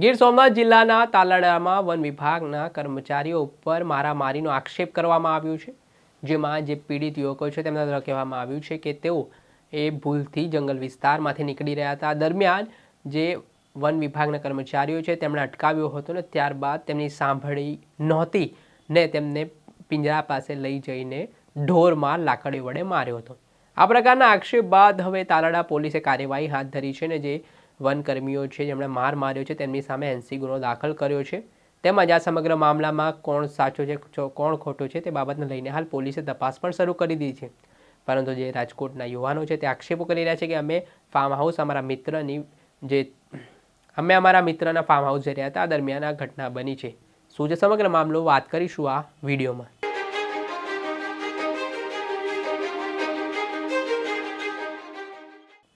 ગીર સોમનાથ જિલ્લાના તાલાડામાં વન વિભાગના કર્મચારીઓ ઉપર મારામારીનો આક્ષેપ કરવામાં આવ્યો છે, જેમાં જે પીડિત યુવકો છે તેમના દ્વારા કહેવામાં આવ્યું છે કે તેઓ એ ભૂલથી જંગલ વિસ્તારમાંથી નીકળી રહ્યા હતા. દરમિયાન જે વન વિભાગના કર્મચારીઓ છે તેમણે અટકાવ્યો હતો ને ત્યારબાદ તેમની સાંભળી નહોતી ને તેમને પિંજરા પાસે લઈ જઈને ઢોરમાં લાકડી વડે માર્યો હતો. આ પ્રકારના આક્ષેપ બાદ હવે તાલાડા પોલીસે કાર્યવાહી હાથ ધરી છે ને જે વનકર્મીઓ છે, જેમણે માર માર્યો છે, તેમની સામે એનસી ગુનો દાખલ કર્યો છે. તેમજ આ સમગ્ર મામલામાં કોણ સાચો છે કોણ ખોટો છે, તે બાબતને લઈને હાલ પોલીસે તપાસ પણ શરૂ કરી દીધી છે. પરંતુ જે રાજકોટના યુવાનો છે, તે આક્ષેપો કરી રહ્યા છે કે અમે ફાર્મ હાઉસ અમારા મિત્રની જે, અમે અમારા મિત્રના ફાર્મ હાઉસ જઈ રહ્યા હતા, આ દરમિયાન આ ઘટના બની છે. શું છે સમગ્ર મામલો? વાત કરીશું આ વિડીયોમાં.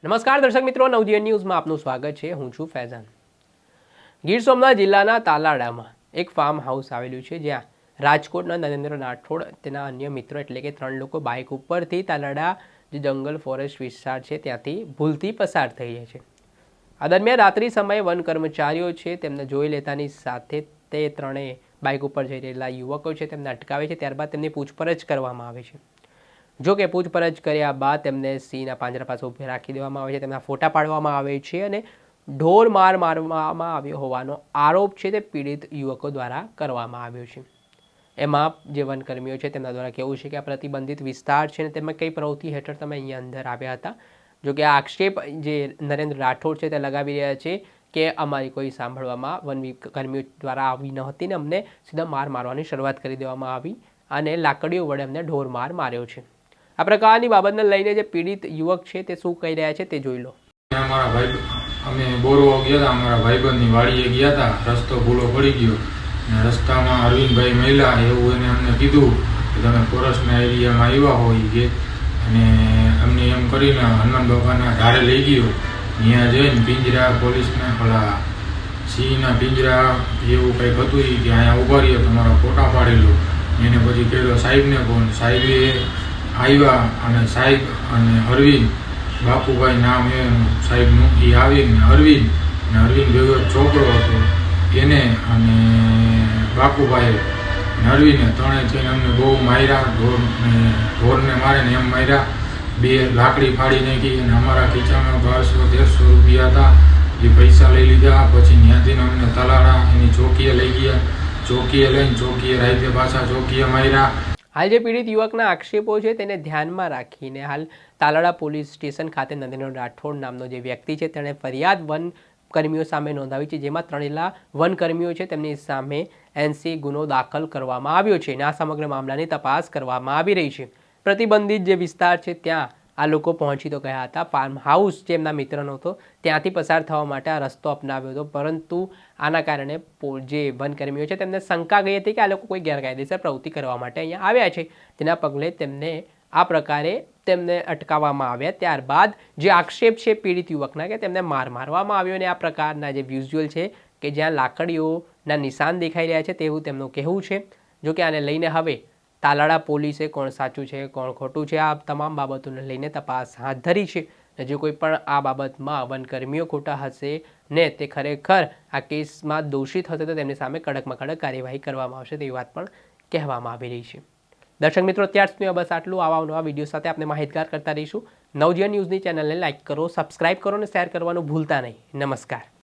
નમસ્કાર દર્શક મિત્રો, નવજીવન ન્યૂઝમાં આપનું સ્વાગત છે. હું છું ફૈઝાન. ગીર સોમનાથ જિલ્લાના તાલાડામાં એક ફાર્મ હાઉસ આવેલું છે, જ્યાં રાજકોટના નરેન્દ્ર રાઠોડ તેના અન્ય મિત્રો એટલે કે ત્રણ લોકો બાઇક ઉપરથી તાલાડા જે જંગલ ફોરેસ્ટ વિસ્તાર છે ત્યાંથી ભૂલથી પસાર થઈ જાય છે. આ દરમિયાન રાત્રિ સમયે વન કર્મચારીઓ છે, તેમને જોઈ લેતાની સાથે તે ત્રણેય બાઇક ઉપર જઈ રહેલા યુવકો છે, તેમને અટકાવે છે, ત્યારબાદ તેમની પૂછપરછ કરવામાં આવે છે. જો કે પૂછપરછ કર્યા બાદ તેમને સિંહના પાંજરા પાસે ઊભે રાખી દેવામાં આવે છે. તેમના ફોટા પાડવામાં આવે છે અને ઢોર માર મારવામાં આવ્યો હોવાનો આરોપ છે તે પીડિત યુવકો દ્વારા કરવામાં આવ્યો છે. એમાં જે વનકર્મીઓ છે તેમના દ્વારા કહેવું છે કે આ પ્રતિબંધિત વિસ્તાર છે ને તેમાં કઈ પ્રવૃત્તિ હેઠળ તમે અહીંયા અંદર આવ્યા હતા. જો કે આ આક્ષેપ જે નરેન્દ્ર રાઠોડ છે તે લગાવી રહ્યા છે કે અમારી કોઈ સાંભળવામાં વન કર્મીઓ દ્વારા આવી નહોતી ને અમને સીધા માર મારવાની શરૂઆત કરી દેવામાં આવી અને લાકડીઓ વડે અમને ઢોર માર માર્યો છે. આ પ્રકારની બાબતને લઈને જે પીડિત યુવક છે તે શું કહી રહ્યા છે તે જોઈ લો. અમારા ભાઈ, અમે બોરવા ગયા હતા, અમારા ભાઈબંધની વાડીએ ગયા હતા. રસ્તો ભૂલો પડી ગયો. અને રસ્તામાં અરવિંદભાઈ મહિલા એવું એને અમને કીધું કે તમે ફોરેસ્ટના એરિયામાં આવ્યા હોય કે. અને અમને એમ કરીને હનુમાન બાપાના ધારે લઈ ગયો. ત્યાં જઈને પિંજરા પોલીસના પેલા સિંહના પિંજરા એવું કંઈક હતું કે અહીંયા ઊભા રહ્યો તમારો ફોટા પાડેલો એને પછી કહેલો, સાહેબને ફોન. સાહેબે આવ્યા અને સાહેબ અને અરવિંદ બાપુભાઈ નામ એ સાહેબનું એ આવીને અરવિંદ અને અરવિંદ ભેગો છોકરો હતો, એને અને બાપુભાઈ અને ત્રણે થઈને અમને બહુ માર્યા ઢોરને ઢોરને મારે ને એમ માર્યા, બે લાકડી ફાડી નાખી અને અમારા ખીચામાં બારસો, તેરસો રૂપિયા હતા. એ પૈસા લઈ લીધા, પછી ત્યાંથી અમને તલાડા એની ચોકીએ લઈ ગયા. ચોકીએ લઈને ચોકીએ રાતે પાછા ચોકીએ માર્યા. હાલ જે પીડિત યુવકના આક્ષેપો છે તેને ધ્યાનમાં રાખીને હાલ તાલાળા પોલીસ સ્ટેશન ખાતે નરેન્દ્ર રાઠોડ નામનો જે વ્યક્તિ છે તેણે ફરિયાદ વન કર્મીઓ સામે નોંધાવી છે, જેમાં ત્રણેલા વનકર્મીઓ છે તેમની સામે એનસી ગુનો દાખલ કરવામાં આવ્યો છે અને આ સમગ્ર મામલાની તપાસ કરવામાં આવી રહી છે. પ્રતિબંધિત જે વિસ્તાર છે, ત્યાં આ લોકો પહોંચી તો ગયા હતા. ફાર્મ હાઉસ જે એમના મિત્રનો હતો, ત્યાંથી પસાર થવા માટે આ રસ્તો અપનાવ્યો હતો. પરંતુ આના કારણે જે વનકર્મીઓ છે, તેમને શંકા ગઈ હતી કે આ લોકો કોઈ ગેરકાયદેસર પ્રવૃત્તિ કરવા માટે અહીંયા આવ્યા છે. તેના પગલે તેમને આ પ્રકારે તેમને અટકાવવામાં આવ્યા. ત્યારબાદ જે આક્ષેપ છે પીડિત યુવકના કે તેમને માર મારવામાં આવ્યો અને આ પ્રકારના જે વિઝ્યુઅલ છે કે જ્યાં લાકડીઓના નિશાન દેખાઈ રહ્યા છે, તેવું તેમનું કહેવું છે. જો કે આને લઈને હવે તાલાડા પોલીસે કોણ સાચું છે, કોણ ખોટું છે, આ તમામ બાબતોને લઈને તપાસ હાથ ધરી છે. ને જો કોઈ પણ આ બાબતમાં વનકર્મીઓ ખોટા હશે ને તે ખરેખર આ કેસમાં દોષિત હશે તો તેમની સામે કડકમાં કડક કાર્યવાહી કરવામાં આવશે તેવી વાત પણ કહેવામાં આવી રહી છે. દર્શક મિત્રો, અત્યાર સુધી બસ આટલું. આવા નવા વીડિયો સાથે આપણે માહિતગાર કરતા રહીશું. નવજીવન ન્યૂઝની ચેનલને લાઇક કરો, સબસ્ક્રાઇબ કરો અને શેર કરવાનું ભૂલતા નહીં. નમસ્કાર.